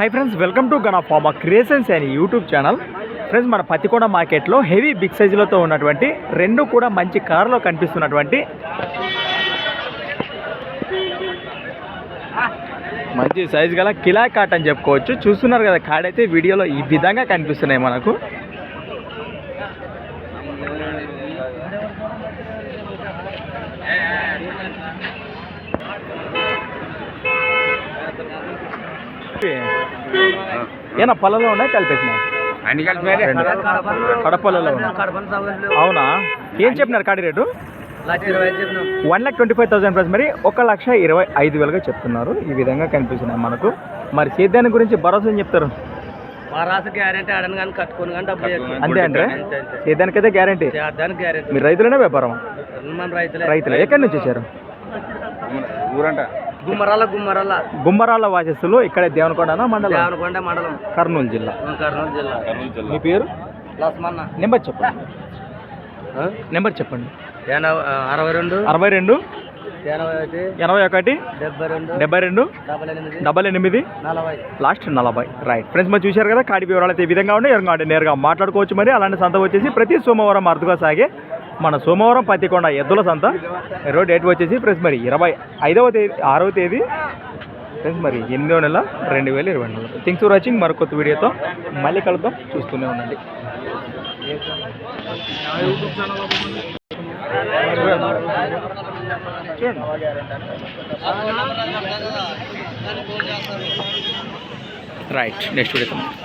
Hi friends welcome to Gun Pharma Creations and YouTube channel friends మన పత్తికొండ మార్కెట్లో heavy big సైజులతో ఉన్నటువంటి రెండు కూడా మంచి కారులో కనిపిస్తున్నటువంటి మంచి సైజు గల కిలా కాట్ అని చెప్పుకోవచ్చు. చూస్తున్నారు కదా కాడైతే వీడియోలో ఈ విధంగా కనిపిస్తున్నాయి మనకు. ఏనా పళ్ళలో ఉన్నాయి కలిపేసిన అన్ని కలిపి. కడపలలో అవునా? ఏం చెప్పినారు కాడి rate? One lakh twenty five thousand price. మరి ఒక లక్ష ఇరవై ఐదు వేలుగా చెప్తున్నారు. ఈ విధంగా కనిపిస్తున్నాయి మనకు. మరి సేద్యాన్ని గురించి భరోసా ఏం చెప్తారు? రాసు గ్యారెంటీ ఆడను కానీ కట్టుకోను కానీ డబ్బులు కట్టుకోను ఇవ్వకు. అంతే అంటే. సేద్యానికైతే గ్యారంటీ. మీరు రైతులనే వ్యాపారం రైతులు. ఎక్కడి నుంచి వచ్చారు? ఊరంట. గుమ్మరాల గుమ్మరాల. గుమ్మరాల వాసస్సులు ఇక్కడ దేవనకొండ మండలం? దేవనకొండ మండలం. కర్నూలు జిల్లా. కర్నూలు జిల్లా. మీ పేరు? లస్మన్న. నెంబర్ చెప్పండి. నెంబర్ చెప్పండి. ఎనభై అరవై రెండు. అరవై రెండు. ఎనభై ఒకటి. డెబ్బై రెండు. డబల్ ఎనిమిది. నలభై. లాస్ట్ నలభై. రైట్ ఫ్రెండ్స్ మరి చూశారు కదా కాడి వివరాలు అయితే ఈ విధంగా అంటే నేరుగా మాట్లాడుకోవచ్చు మరి. అలాంటి సంత వచ్చేసి ప్రతి సోమవారం అరుదుగా సాగే మన సోమవారం పత్తికొండ ఎద్దుల సంత. ఇరవై డేట్ వచ్చేసి ఫ్రెండ్స్ మరి ఇరవై ఐదవ తేదీ ఆరవ తేదీ. ఫ్రెండ్స్ మరి ఎనిమిదవ నెల రెండు వేల ఇరవై నాలుగు. Thanks for watching. మరొక కొత్త వీడియోతో మళ్ళీ కలుద్దాం. చూస్తూనే ఉండండి. Right next video